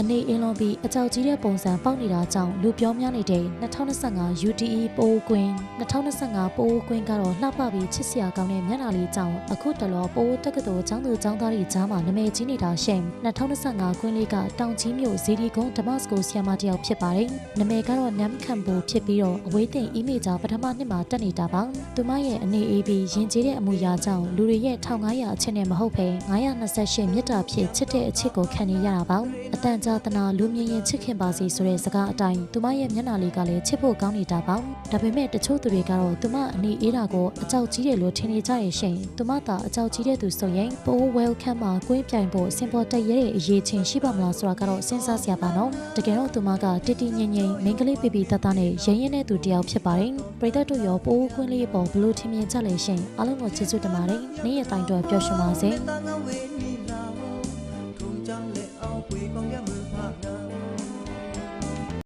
အနေအင်းလုံးပြီးအကြောက်ကြီးတဲ့ပုံစံပေါက်နေတာကြောင့်လူပြောများနေတဲ့2025 UTE ပိုးကွင်း2025ပိုးကွင်းကတော့လှပပြီးချစ်စရာကောင်းတဲ့မျက်နှာလေးကြောင့်အခုတလောပိုးတက္ကသိုလ်ကျောင်းသူကျောင်းသားတွေကြားမှာနာမည်ကြီးနေတာရှင်2025ကွင်းလေးကတောင်ကြီးမြို့ဇီဒီကုန်းဓမ္မစကူဆရာမတစ်ယောက်ဖြစ်ပါတယ်နာမည်ကတော့နမ်ခန်ဘူဖြစ်ပြီးတော့အဝေးတင်အီးမေဂျာပထမနှစ်မှာတက်နေတာပါသူမရဲ့အနေအေးပြီးရင်ကျေးတဲ့အမူအရာကြောင့်လူတွေရဲ့1500အချက်နဲ့မဟုတ်ဘဲ928မြတ်တာဖြစ်ချစ်တဲ့အချစ်ကိုခံနေရတာပါအတန်ကြာတနာလူမြင်ရင်ချစ်ခင်ပါစေဆိုတဲ့စကားအတိုင်းသူမရဲ့မျက်နှာလေးကလည်းချစ်ဖို့ကောင်းနေတာပါဒါပေမဲ့တချို့သူတွေကတော့သူမအနေအေးတာကိုအကြောက်ကြီးတယ်လို့ထင်နေကြရဲ့ရှင်သူမသာအကြောက်ကြီးတဲ့သူဆိုရင်ပိုး welcome မှာကိုင်းပြိုင်ဖို့စင်ပေါ်တက်ရတဲ့အရေးချင်းရှိပါမလားဆိုတာကတော့စဉ်းစားစရာပါနော်တကယ်တော့သူမကတတီငိမ့်ငိမ့်မိန်းကလေးပြပြတတ်တာနဲ့ရင်းရင်းတဲ့သူတစ်ယောက်ဖြစ်ပါတယ်ပရိသတ်တို့ရောပိုးကွင်းလေးပေါ်ဘလို့ထင်မြင်ကြလဲရှင်အားလုံးကိုကျေးဇူးတင်ပါတယ်နေ့ရက်တိုင်းတော့ပျော်ရွှင်ပါစေတန်ငဝေး 心力勾背，光陰會拍。